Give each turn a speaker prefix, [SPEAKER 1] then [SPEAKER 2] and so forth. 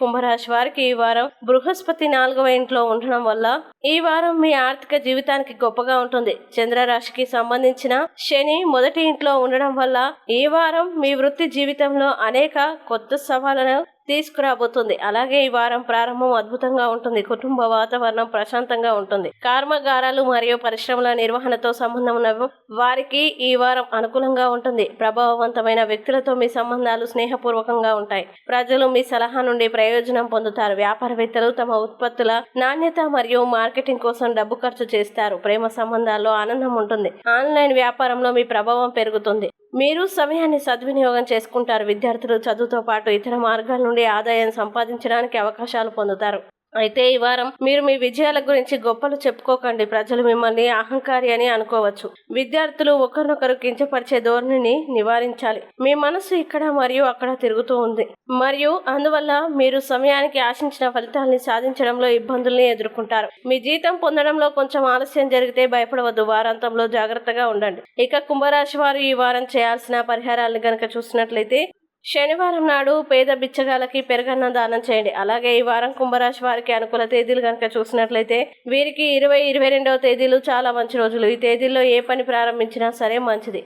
[SPEAKER 1] కుంభరాశి వారికి ఈ వారం బృహస్పతి నాలుగవ ఇంట్లో ఉండడం వల్ల ఈ వారం మీ ఆర్థిక జీవితానికి గొప్పగా ఉంటుంది. చంద్రరాశికి సంబంధించిన శని మొదటి ఇంట్లో ఉండడం వల్ల ఈ వారం మీ వృత్తి జీవితంలో అనేక కొత్త సవాళ్ళను తీసుకురాబోతుంది. అలాగే ఈ వారం ప్రారంభం అద్భుతంగా ఉంటుంది. కుటుంబ వాతావరణం ప్రశాంతంగా ఉంటుంది. కర్మాగారాలు మరియు పరిశ్రమల నిర్వహణతో సంబంధం ఉన్న వారికి ఈ వారం అనుకూలంగా ఉంటుంది. ప్రభావవంతమైన వ్యక్తులతో మీ సంబంధాలు స్నేహపూర్వకంగా ఉంటాయి. ప్రజలు మీ సలహా నుండి ప్రయోజనం పొందుతారు. వ్యాపారవేత్తలు తమ ఉత్పత్తుల నాణ్యత మరియు మార్కెటింగ్ కోసం డబ్బు ఖర్చు చేస్తారు. ప్రేమ సంబంధాల్లో ఆనందం ఉంటుంది. ఆన్లైన్ వ్యాపారంలో మీ ప్రభావం పెరుగుతుంది. మీరు సమయాన్ని సద్వినియోగం చేసుకుంటారు. విద్యార్థులు చదువుతో పాటు ఇతర మార్గాల నుండి ఆదాయం సంపాదించడానికి అవకాశాలు పొందుతారు. అయితే ఈ వారం మీరు మీ విజయాల గురించి గొప్పలు చెప్పుకోకండి. ప్రజలు మిమ్మల్ని అహంకారి అని అనుకోవచ్చు. విద్యార్థులు ఒకరినొకరు కించపరిచే ధోరణిని నివారించాలి. మీ మనసు ఇక్కడ మరియు అక్కడ తిరుగుతూ ఉంది. మరియు అందువల్ల మీరు సమయానికి ఆశించిన ఫలితాల్ని సాధించడంలో ఇబ్బందుల్ని ఎదుర్కొంటారు. మీ జీతం పొందడంలో కొంచెం ఆలస్యం జరిగితే భయపడవద్దు. వారాంతంలో జాగ్రత్తగా ఉండండి. ఇక కుంభరాశి వారు ఈ వారం చేయాల్సిన పరిహారాలను గనక చూసినట్లయితే శనివారం నాడు పేద బిచ్చగాలకి పెరగన్న దానం చేయండి. అలాగే ఈ వారం కుంభరాశి వారికి అనుకూల తేదీలు కనుక చూసినట్లయితే వీరికి ఇరవై ఇరవై రెండవ తేదీలు చాలా మంచి రోజులు. ఈ తేదీల్లో ఏ పని ప్రారంభించినా సరే మంచిది.